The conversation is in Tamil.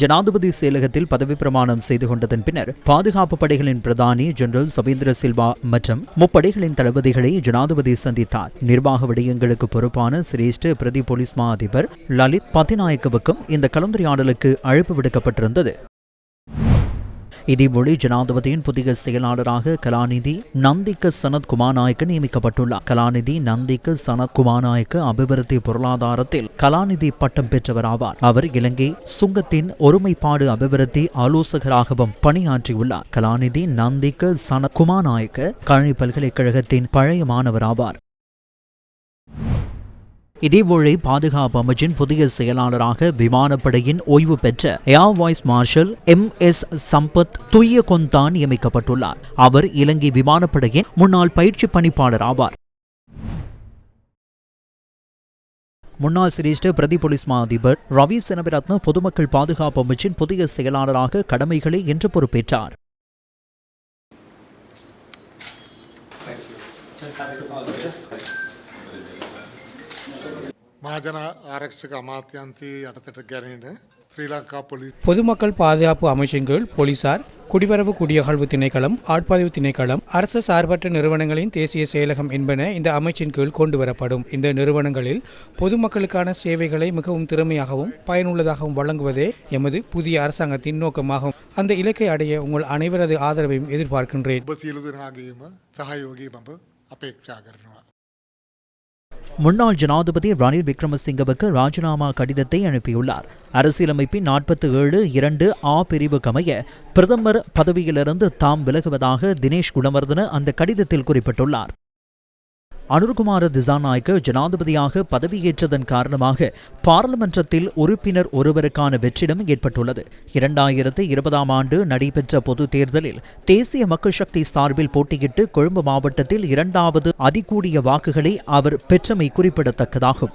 ஜனாதிபதி செயலகத்தில் பதவி பிரமாணம் செய்து கொண்டதன் பின்னர் பாதுகாப்பு படைகளின் பிரதானி ஜெனரல் சபீந்திர சில்வா மற்றும் முப்படைகளின் தளபதிகளை ஜனாதிபதி சந்தித்தார். நிர்வாக விடயங்களுக்கு பொறுப்பான சிரேஷ்ட பிரதி போலீஸ் மா அதிபர் லலித் பத்திநாயக்கவுக்கும் இந்த கலந்துரையாடலுக்கு அழைப்பு விடுக்கப்பட்டிருந்தது. இதேபோல ஜனாதிபதியின் புதிய செயலாளராக கலாநிதி நந்திக்க சனத் குமாநாயக்க நியமிக்கப்பட்டுள்ளார். கலாநிதி நந்திக்க சனத் குமாநாயக்க அபிவிருத்தி பொருளாதாரத்தில் கலாநிதி பட்டம் பெற்றவர் ஆவார் அவர் இலங்கை சுங்கத்தின் ஒருமைப்பாடு அபிவிருத்தி ஆலோசகராகவும் பணியாற்றியுள்ளார். கலாநிதி நந்திக்க சனத் குமாநாயக்க கழனி பல்கலைக்கழகத்தின் பழைய மாணவர் ஆவார் இதேவேளை பாதுகாப்பு அமைச்சின் புதிய செயலாளராக விமானப்படையின் ஓய்வு பெற்ற air vice marshal M S Sampath துய்ய கொந்தான் நியமிக்கப்பட்டுள்ளார். அவர் இலங்கை விமானப்படையின் முன்னாள் பயிற்சி பணிப்பாளர் ஆவார். முன்னாள் சிரேஷ்ட பிரதி போலீஸ் மா அதிபர் ரவி செனவிரத்ன பொதுமக்கள் பாதுகாப்பு அமைச்சின் புதிய செயலாளராக கடமைகளை இன்று பொறுப்பேற்றார். මහජන ආරක්ෂක අමාත්‍යන්තයේ යටතට ගැනීම ශ්‍රී ලංකා පොලිස් பொதுமக்கள் பாதுகாப்பு அமைச்சின் கீழ் போலீசார் குடிவரவு குடியகழ்வு திணைக்களம் ஆட்பாய்வு திணைக்களம் அரசு சார்பற்ற நிறுவனங்களின் தேசிய செயலகம் என்பன இந்த அமைச்சின் கீழ் கொண்டு வரப்படும் இந்த நிறுவனங்களில் பொதுமக்களுக்கான சேவைகளை மிகவும் திறமையாகவும் பயனுள்ளதாகவும் வழங்குவதே எமது புதிய அரசாங்கத்தின் நோக்கமாகும் அந்த இலக்கை அடைய உங்கள் அனைவரது ஆதரவையும் எதிர்பார்க்கின்றேன் முன்னாள் ஜனாதிபதி ரணில் விக்ரமசிங்கவுக்கு ராஜினாமா கடிதத்தை அனுப்பியுள்ளார். அரசியலமைப்பின் நாற்பத்தி ஏழு இரண்டு ஆ பிரிவுக்கமைய பிரதமர் பதவியிலிருந்து தாம் விலகுவதாக தினேஷ் குணவர்தன அந்த கடிதத்தில் குறிப்பிட்டுள்ளார். அனுர்குமார திசாநாயக்க ஜனாதிபதியாக பதவியேற்றதன் காரணமாக பாராளுமன்றத்தில் உறுப்பினர் ஒருவருக்கான வெற்றிடம் ஏற்பட்டுள்ளது. இரண்டாயிரத்து இருபதாம் ஆண்டு நடைபெற்ற பொது தேர்தலில் தேசிய மக்கள் சக்தி சார்பில் போட்டியிட்டு கொழும்பு மாவட்டத்தில் இரண்டாவது அதிகூடிய வாக்குகளை அவர் பெற்றமை குறிப்பிடத்தக்கதாகும்.